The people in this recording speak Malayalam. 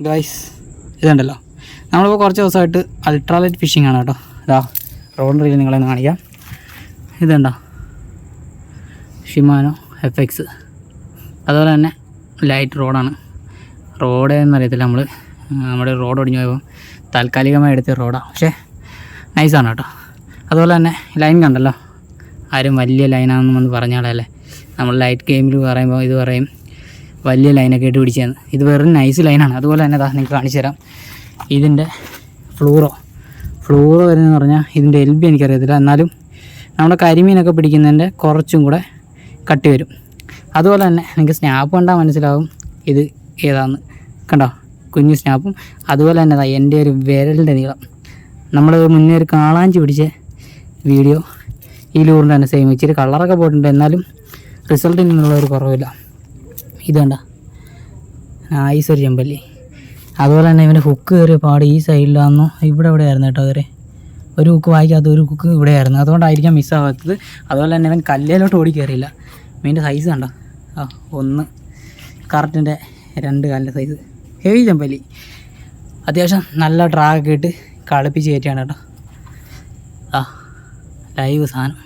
ഗൈസ് ഇതുണ്ടല്ലോ. നമ്മളിപ്പോൾ കുറച്ച് ദിവസമായിട്ട് അൾട്രാലൈറ്റ് ഫിഷിംഗ് ആണ് കേട്ടോ. ഇതാ റോഡ് റീൽ നിങ്ങളെ കാണിക്കാം. ഇതുണ്ടോ? ഷിമാനോ എഫ് എക്സ് അതുപോലെ തന്നെ ലൈറ്റ് റോഡാണ് റോഡ് എന്നറിയത്തില്ല നമ്മൾ നമ്മുടെ റോഡ് ഒടിഞ്ഞു പോയപ്പോൾ താൽക്കാലികമായി എടുത്ത റോഡാണ് പക്ഷേ നൈസാണ് കേട്ടോ. അതുപോലെ തന്നെ ലൈൻ കണ്ടല്ലോ. ആരും വലിയ ലൈനാണെന്നും വന്ന് പറഞ്ഞാളല്ലേ നമ്മൾ ലൈറ്റ് ഗെയിമിൽ പറയുമ്പോൾ ഇത് പറയും വലിയ ലൈനൊക്കെ ആയിട്ട് പിടിച്ചതാണ് ഇത് വെറും നൈസ് ലൈനാണ് അതുപോലെ തന്നെ ദാ നിങ്ങൾക്ക് കാണിച്ചു തരാം. ഇതിന്റെ ഫ്ലൂറോ ഫ്ലൂറോ വരുന്നതെന്ന് പറഞ്ഞാൽ ഇതിന്റെ എൽ ബി എനിക്കറിയത്തില്ല. എന്നാലും നമ്മുടെ കരിമീനൊക്കെ പിടിക്കുന്നതിന്റെ കുറച്ചും കൂടെ കട്ടി വരും. അതുപോലെ തന്നെ നിങ്ങൾക്ക് സ്നാപ്പ് കണ്ടാൽ മനസ്സിലാവും ഇത് ഏതാന്ന്. കണ്ടോ? കുഞ്ഞു സ്നാപ്പും അതുപോലെ തന്നെ എന്റെ ഒരു വിരലിന്റെ നീളം. നമ്മൾ മുന്നേ ഒരു കാളാഞ്ചി പിടിച്ച വീഡിയോ ഈ ലൂറിന്റെ തന്നെ സെയിം ഇച്ചിരി കളറൊക്കെ പോയിട്ടുണ്ട്. എന്നാലും റിസൾട്ടിൽ നിന്നുള്ള ഒരു കുറവില്ല. ഇത് കണ്ട. ആയിസ് ഒരു ചെമ്പല്ലി. അതുപോലെ തന്നെ ഇവന്റെ ഹുക്ക് കയറിയ പാട് ഈ സൈഡിലാണെന്നോ ഇവിടെ ഇവിടെ ആയിരുന്നു കേട്ടോ അവരെ ഒരു ഹുക്ക് വായിക്കാത്ത ഒരു ഹുക്ക് ഇവിടെ ആയിരുന്നു അതുകൊണ്ടായിരിക്കാം മിസ്സാവാത്തത് അതുപോലെ തന്നെ ഇവൻ കല്ലേലോട്ട് ഓടി കയറിയില്ല. മീന്റെ സൈസ് കണ്ടോ. ആ ഒന്ന്. കറക്റ്റിന്റെ രണ്ട് കാലിന്റെ സൈസ് ഹെവി ചെമ്പല്ലി. അത്യാവശ്യം നല്ല ഡ്രാഗൊക്കെ ഇട്ട് കളിപ്പിച്ച് കയറ്റിയാണ് കേട്ടോ. ആ ലൈവ് സാധനം.